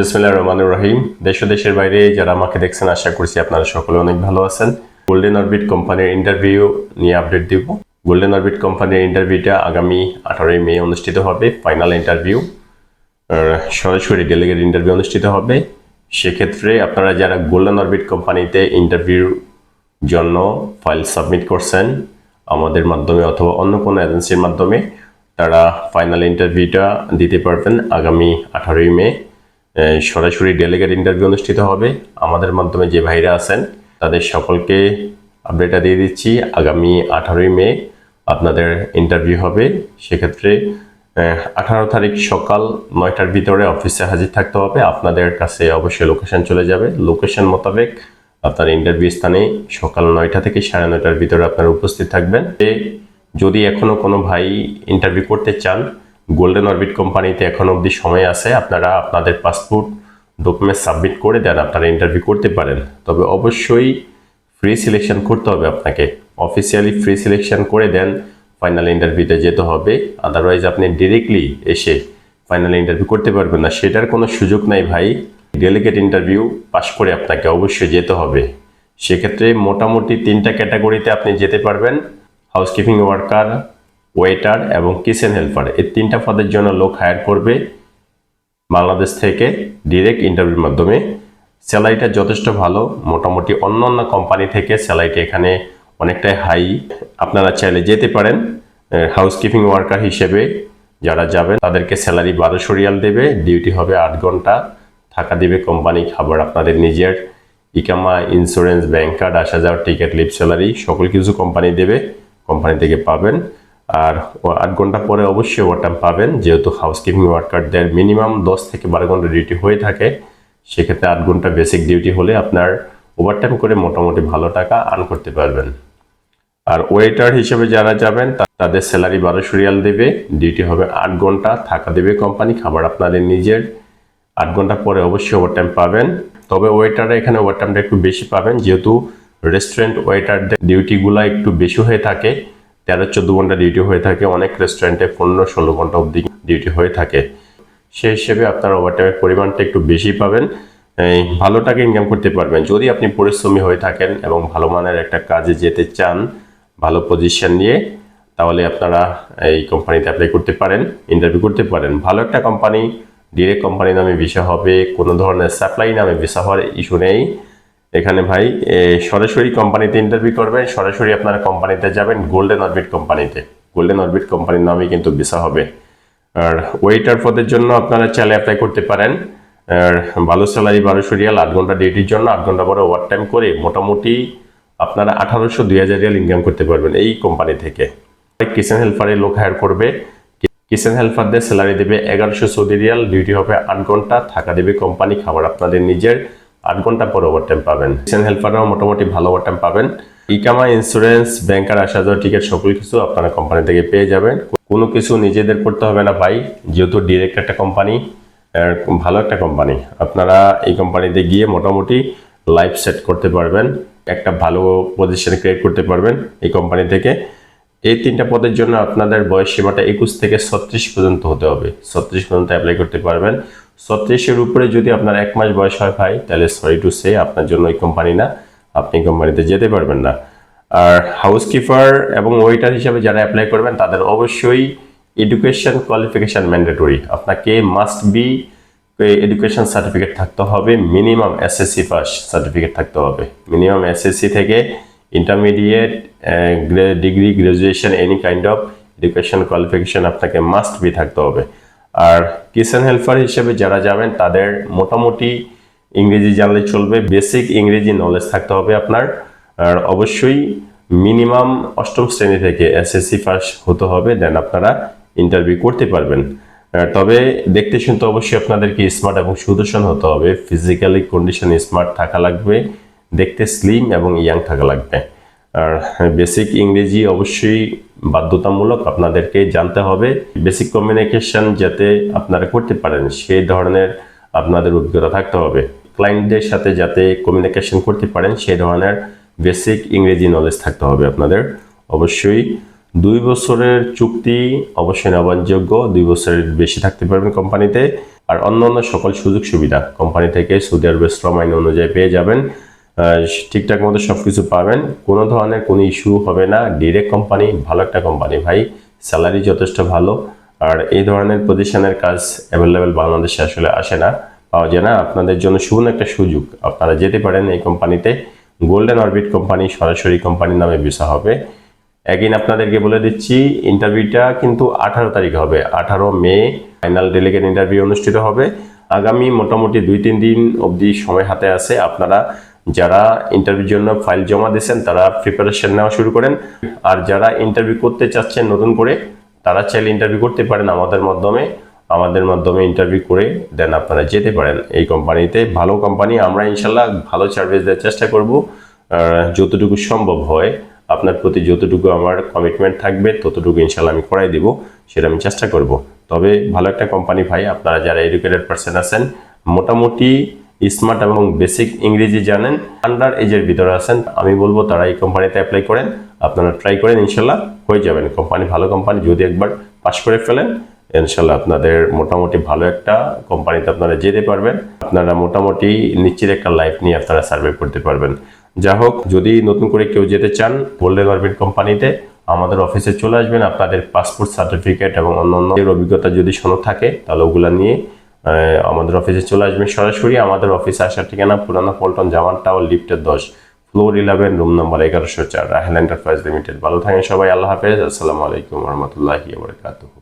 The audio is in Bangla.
বিসমিল্লাহ রহমানুর রহিম। দেশ দেশের বাইরে যারা আমাকে দেখছেন, আশা করছি আপনারা সকলে অনেক ভালো আছেন। গোল্ডেন অরবিট কোম্পানির ইন্টারভিউ নিয়ে আপডেট দিব। গোল্ডেন অরবিট কোম্পানির ইন্টারভিউটা আগামী আঠারোই মে অনুষ্ঠিত হবে ফাইনাল ইন্টারভিউ সরাসরি ডেলিগেট ইন্টারভিউ অনুষ্ঠিত হবে। সেক্ষেত্রে আপনারা যারা গোল্ডেন অরবিট কোম্পানিতে ইন্টারভিউর জন্য ফাইল সাবমিট করছেন, আমাদের মাধ্যমে অথবা অন্য কোনো এজেন্সির মাধ্যমে, তারা ফাইনাল ইন্টারভিউটা দিতে পারবেন আগামী আঠারোই মে। সরাসরি ডেলিগেট ইন্টারভিউ অনুষ্ঠিত হবে। আমাদের মাধ্যমে যে ভাইরা আছেন, তাদের সকলকে আপডেটটা দিয়ে দিচ্ছি। আগামী আঠারোই মে আপনাদের ইন্টারভিউ হবে। সেক্ষেত্রে আঠারো তারিখ সকাল নয়টার ভিতরে অফিসে হাজির থাকতে হবে। আপনাদের কাছে অবশ্যই লোকেশন চলে যাবে। লোকেশন মোতাবেক আপনার ইন্টারভিউ স্থানে সকাল নয়টা থেকে সাড়ে নয়টার ভিতরে আপনারা উপস্থিত থাকবেন। যদি এখনও কোনো ভাই ইন্টারভিউ করতে চান গোল্ডেন অরবিট কোম্পানিতে এখন অবধি সময় আছে, আপনারা আপনাদের পাসপোর্ট ডকুমেন্ট সাবমিট করে দেন, আপনারা ইন্টারভিউ করতে পারেন। তবে অবশ্যই ফ্রি সিলেকশন করতে হবে আপনাকে। অফিসিয়ালি ফ্রি সিলেকশন করে দেন ফাইনাল ইন্টারভিউতে যেতে হবে। আদারওয়াইজ আপনি ডিরেক্টলি এসে ফাইনাল ইন্টারভিউ করতে পারবেন না। সেটার কোনো সুযোগ নাই ভাই। ডেলিগেট ইন্টারভিউ পাশ করে আপনাকে অবশ্যই যেতে হবে। সেক্ষেত্রে মোটামুটি তিনটা ক্যাটাগরিতে আপনি যেতে পারবেন। হাউসকিপিং ওয়ার্কার ওয়েটার এবং কিচেন হেল্পার এই তিনটা পদের জন্য লোক হায়ার করবে বাংলাদেশ থেকে ডিরেক্ট ইন্টারভিউর মাধ্যমে। স্যালারিটা যথেষ্ট ভালো, মোটামুটি অন্য অন্য কোম্পানি থেকে স্যালারিটা এখানে অনেকটাই হাই আপনারা চাইলে যেতে পারেন হাউসকিপিং ওয়ার্কার হিসেবে যারা যাবেন, তাদেরকে স্যালারি বারোশো রিয়াল দেবে ডিউটি হবে আট ঘণ্টা। থাকা দিবে কোম্পানি খাবার আপনাদের নিজের। ইকামা ইন্স্যুরেন্স ব্যাংক কার্ড আসা যাওয়ার টিকিট লিপ স্যালারি সকল কিছু কোম্পানি দেবে কোম্পানি থেকে পাবেন। আর আট ঘণ্টা পরে অবশ্যই ওভারটাইম পাবেন। যেহেতু হাউসকিপিং ওয়ার্কারদের মিনিমাম দশ থেকে বারো ঘণ্টা ডিউটি হয়ে থাকে, সেক্ষেত্রে আট ঘণ্টা বেসিক ডিউটি হলে আপনার ওভারটাইম করে মোটামুটি ভালো টাকা আর্ন করতে পারবেন। আর ওয়েটার হিসেবে যারা যাবেন তাদের স্যালারি বারোশো রিয়াল দেবে। ডিউটি হবে আট ঘণ্টা, থাকা দেবে কোম্পানি খাবার আপনাদের নিজের। আট ঘণ্টা পরে অবশ্যই ওভারটাইম পাবেন। তবে ওয়েটারে এখানে ওভারটাইমটা একটু বেশি পাবেন, যেহেতু রেস্টুরেন্ট ওয়েটারদের ডিউটিগুলো একটু বেশি হয়ে থাকে। তেরো চোদ্দ ঘণ্টা ডিউটি হয়ে থাকে, অনেক রেস্টুরেন্টে পনেরো ষোলো ঘণ্টা অবধি ডিউটি হয়ে থাকে। সেই হিসেবে আপনার ওভারটাইমের পরিমাণটা একটু বেশি পাবেন। ভালো টাকা ইনকাম করতে পারবেন। যদি আপনি পরিশ্রমী হয়ে থাকেন এবং ভালো মানের একটা কাজে যেতে চান, ভালো পজিশন নিয়ে, তাহলে আপনারা এই কোম্পানিতে অ্যাপ্লাই করতে পারেন ইন্টারভিউ করতে পারেন। ভালো একটা কোম্পানি ডিরেক্ট কোম্পানি নামে ভিসা হবে, কোনো ধরনের সাপ্লাই নামে ভিসা হওয়ার ইস্যু নেই। এখানে ভাই সরাসরি কোম্পানিতে ইন্টারভিউ করবেন, সরাসরি আপনারা কোম্পানিতে যাবেন গোল্ডেন অরবিট কোম্পানিতে। গোল্ডেন অরবিট কোম্পানির নামে কিন্তু ভিসা হবে। আর ওয়েটার পদের জন্য আপনারা চাইলে অ্যাপ্লাই করতে পারেন। আর ভালো স্যালারি বারোশো রিয়াল, আট ঘণ্টা ডিউটির জন্য, আট ঘণ্টা পরে ওভার টাইম করে মোটামুটি আপনারা আঠারোশো, দুই হাজার রিয়াল ইনকাম করতে পারবেন এই কোম্পানি থেকে। কিচেন হেল্পারে লোক হায়ার করবে। কিচেন হেল্পারদের স্যালারি দেবে এগারোশো সৌদি রিয়াল ডিউটি হবে আট ঘণ্টা, থাকা দেবে কোম্পানি খাবার আপনাদের নিজের। আট ঘণ্টা পর ওভার টাইম পাবেন। কিচেন হেল্পাররাও মোটামুটি ভালো ওভার টাইম পাবেন। ইকামা ইন্স্যুরেন্স ব্যাংকার আসা যাওয়ার টিকিট সকল কিছু আপনারা কোম্পানি থেকে পেয়ে যাবেন। কোনো কিছু নিজেদের করতে হবে না ভাই, যেহেতু ডিরেক্ট একটা কোম্পানি ভালো একটা কোম্পানি আপনারা এই কোম্পানিতে গিয়ে মোটামুটি লাইফ সেট করতে পারবেন, একটা ভালো পজিশন ক্রিয়েট করতে পারবেন এই কোম্পানি থেকে। এই তিনটা পদের জন্য আপনাদের বয়স সীমাটা একুশ থেকে ছত্রিশ পর্যন্ত হতে হবে। ছত্রিশ পর্যন্ত অ্যাপ্লাই করতে পারবেন। ছত্রিশের উপরে যদি আপনার এক মাস বয়স হয় ভাই, তাহলে সরি টু সে আপনার জন্য ওই কোম্পানি না, আপনি কোম্পানিতে যেতে পারবেন না। আর হাউসকিপার এবং ওয়েটার হিসাবে যারা অ্যাপ্লাই করবেন, তাদের অবশ্যই এডুকেশন কোয়ালিফিকেশন ম্যান্ডেটরি আপনাকে মাস্ট বি এডুকেশন সার্টিফিকেট থাকতে হবে মিনিমাম এসএসসি পাস সার্টিফিকেট থাকতে হবে। মিনিমাম এসএসসি থেকে intermediate degree graduation any kind of education qualification আপনাকে মাস্ট বি থাকতে হবে। আর কিচেন হেল্পার হিসেবে যারা যাবেন, তাদের মোটামুটি ইংরেজি জানলে চলবে, বেসিক ইংরেজি নলেজ থাকতে হবে আপনার। আর অবশ্যই মিনিমাম অষ্টম শ্রেণি থেকে এসএসসি পাস হতে হবে দেন আপনারা ইন্টারভিউ করতে পারবেন। তবে দেখতে শুনতে অবশ্যই আপনাদেরকে স্মার্ট এবং সুদর্শন হতে হবে ফিজিক্যালি কন্ডিশন স্মার্ট থাকা লাগবে, দেখতে স্লিম এবং ইয়াং থাকা লাগবে। আর বেসিক ইংরেজি অবশ্যই বাধ্যতামূলক আপনাদেরকে জানতে হবে। বেসিক কমিউনিকেশন যাতে আপনারা করতে পারেন, সেই ধরনের আপনাদের অভিজ্ঞতা থাকতে হবে। ক্লায়েন্টদের সাথে যাতে কমিউনিকেশন করতে পারেন, সেই ধরনের বেসিক ইংরেজি নলেজ থাকতে হবে আপনাদের। অবশ্যই দুই বছরের চুক্তি অবশ্যই নবায়নযোগ্য দুই বছরের বেশি থাকতে পারবেন কোম্পানিতে আর অন্যান্য সকল সুযোগ সুবিধা কোম্পানি থেকে সৌদি আরবের শ্রম আইন অনুযায়ী পেয়ে যাবেন। ঠিকঠাক মতো সব কিছু পাবেন। কোনো ধরনের কোনো ইস্যু হবে না। ডিরেক্ট কোম্পানি ভালো একটা কোম্পানি ভাই। স্যালারি যথেষ্ট ভালো। আর এই ধরনের পজিশনের কাজ অ্যাভেলেবেল বাংলাদেশে আসলে আসে না। পাওয়া যায় না। আপনাদের জন্য সুবর্ণ একটা সুযোগ। আপনারা যেতে পারেন এই কোম্পানিতে গোল্ডেন অরবিট কোম্পানি সরাসরি কোম্পানির নামে ভিসা হবে। একদিন আপনাদেরকে বলে দিচ্ছি ইন্টারভিউটা কিন্তু আঠারো তারিখ হবে। আঠারো মে ফাইনাল ডেলিগেট ইন্টারভিউ অনুষ্ঠিত হবে। আগামী মোটামুটি দুই তিন দিন অবধি সময় হাতে আছে। আপনারা যারা ইন্টারভিউর জন্য ফাইল জমা দিয়েছেন, তারা প্রিপারেশন নেওয়া শুরু করেন। আর যারা ইন্টারভিউ করতে চাচ্ছেন নতুন করে, তারা চাইলে ইন্টারভিউ করতে পারেন আমাদের মাধ্যমে। আমাদের মাধ্যমে ইন্টারভিউ করে দেন আপনারা যেতে পারেন এই কোম্পানিতে ভালো কোম্পানি আমরা ইনশাল্লাহ ভালো সার্ভিস দেওয়ার চেষ্টা করব। যতটুকু সম্ভব হয়, আপনার প্রতি যতটুকু আমার কমিটমেন্ট থাকবে, ততটুকু ইনশাল্লাহ আমি করাই দিব, সেটা আমি চেষ্টা করব। তবে ভালো একটা কোম্পানি ভাই, আপনারা যারা এডুকেটেড পার্সন আছেন, মোটামুটি স্মার্ট এবং বেসিক ইংরেজি জানেন, আন্ডার এজের ভিতরে আছেন, আমি বলব তারা এই কোম্পানিতে অ্যাপ্লাই করেন, আপনারা ট্রাই করেন, ইনশাল্লাহ হয়ে যাবেন। কোম্পানি ভালো কোম্পানি, যদি একবার পাস করে ফেলেন, ইনশাল্লাহ আপনাদের মোটামুটি ভালো একটা কোম্পানিতে আপনারা যেতে পারবেন। আপনারা মোটামুটি নিশ্চিত একটা লাইফ নিয়ে আপনারা সার্ভে করতে পারবেন। যা হোক, যদি নতুন করে কেউ যেতে চান গোল্ডেন অরবিট কোম্পানিতে, আমাদের অফিসে চলে আসবেন। আপনাদের পাসপোর্ট সার্টিফিকেট এবং অন্য এর অভিজ্ঞতা যদি সনদ থাকে, তাহলে ওগুলা নিয়ে আমাদের অফিসে চলে আসবেন সরাসরি। আমাদের অফিসে আসার ঠিকানা পুরানা পল্টন জামান টাওয়ার লিফটের দশ ফ্লোর ইলেভেন রুম নম্বর এগারোশো চার, রাহেল এন্টারপ্রাইজ লিমিটেড ভালো থাকেন সবাই, আল্লাহ হাফেজ। আসসালামু আলাইকুম রহমতুল্লাহি বরকাতুহ।